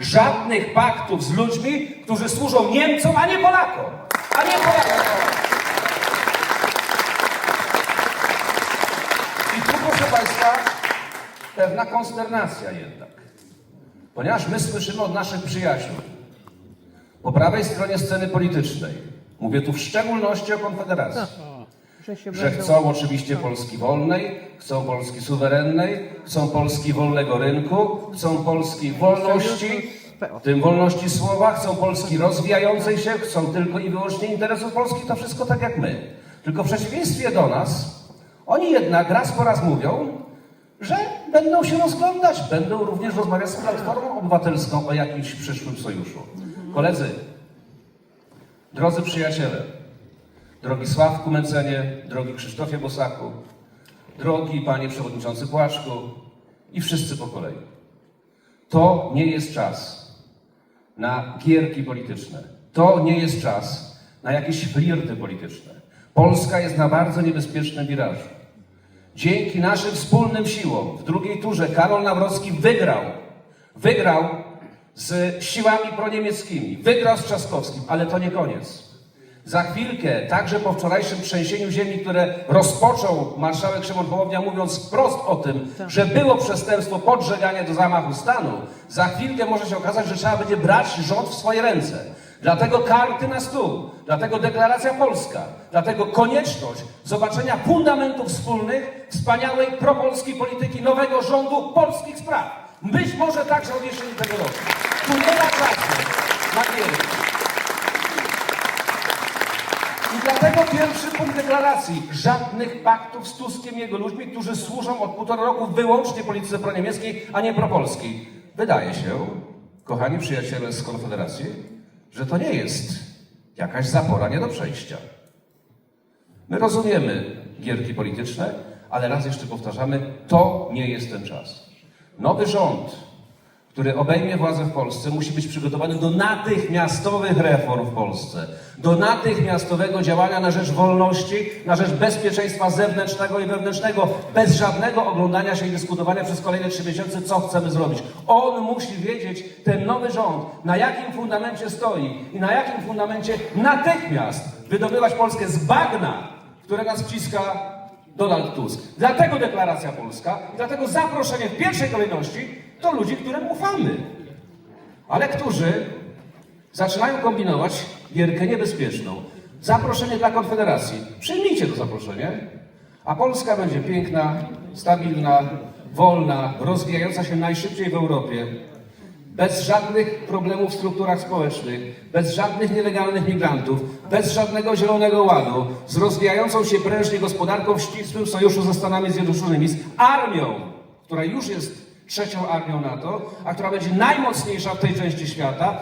Żadnych paktów z ludźmi, którzy służą Niemcom, a nie Polakom. A nie Polakom. I tu, proszę Państwa, pewna konsternacja jednak. Ponieważ my słyszymy od naszych przyjaciół po prawej stronie sceny politycznej, mówię tu w szczególności o Konfederacji, Że się że będą- chcą oczywiście Polski wolnej, chcą Polski suwerennej, chcą Polski wolnego rynku, chcą Polski wolności, w tym wolności słowa, chcą Polski rozwijającej się, chcą tylko i wyłącznie interesów Polski, to wszystko tak jak my. Tylko w przeciwieństwie do nas, oni jednak raz po raz mówią, że będą się rozglądać, będą również rozmawiać z Platformą Obywatelską o jakimś przyszłym sojuszu. Koledzy, drodzy przyjaciele, Drogi Sławku Mencenie, drogi Krzysztofie Bosaku, drogi panie przewodniczący Płaczku i wszyscy po kolei. To nie jest czas na gierki polityczne. To nie jest czas na jakieś flirty polityczne. Polska jest na bardzo niebezpiecznym wirażu. Dzięki naszym wspólnym siłom w drugiej turze Karol Nawrocki wygrał. Wygrał z siłami proniemieckimi, wygrał z Trzaskowskim, ale to nie koniec. Za chwilkę, także po wczorajszym trzęsieniu ziemi, które rozpoczął marszałek Szymon Hołownia, mówiąc wprost o tym, że było przestępstwo podżegania do zamachu stanu, za chwilkę może się okazać, że trzeba będzie brać rząd w swoje ręce. Dlatego karty na stół, dlatego deklaracja polska, dlatego konieczność zobaczenia fundamentów wspólnych wspaniałej propolskiej polityki nowego rządu polskich spraw. Być może także od jesieni tego roku. Tu nie ma czasu na gierki. Dlatego pierwszy punkt deklaracji. Żadnych paktów z Tuskiem i jego ludźmi, którzy służą od półtora roku wyłącznie polityce proniemieckiej, a nie propolskiej. Wydaje się, kochani przyjaciele z Konfederacji, że to nie jest jakaś zapora nie do przejścia. My rozumiemy gierki polityczne, ale raz jeszcze powtarzamy, to nie jest ten czas. Nowy rząd, który obejmie władzę w Polsce, musi być przygotowany do natychmiastowych reform w Polsce, do natychmiastowego działania na rzecz wolności, na rzecz bezpieczeństwa zewnętrznego i wewnętrznego, bez żadnego oglądania się i dyskutowania przez kolejne trzy miesiące, co chcemy zrobić. On musi wiedzieć, ten nowy rząd, na jakim fundamencie stoi i na jakim fundamencie natychmiast wydobywać Polskę z bagna, które nas wciska Donald Tusk. Dlatego deklaracja polska, dlatego zaproszenie w pierwszej kolejności do ludzi, którym ufamy, ale którzy zaczynają kombinować gierkę niebezpieczną. Zaproszenie dla Konfederacji. Przyjmijcie to zaproszenie, a Polska będzie piękna, stabilna, wolna, rozwijająca się najszybciej w Europie, bez żadnych problemów w strukturach społecznych, bez żadnych nielegalnych migrantów, bez żadnego zielonego ładu, z rozwijającą się prężnie gospodarką w ścisłym sojuszu ze Stanami Zjednoczonymi, z armią, która już jest trzecią armią NATO, a która będzie najmocniejsza w tej części świata.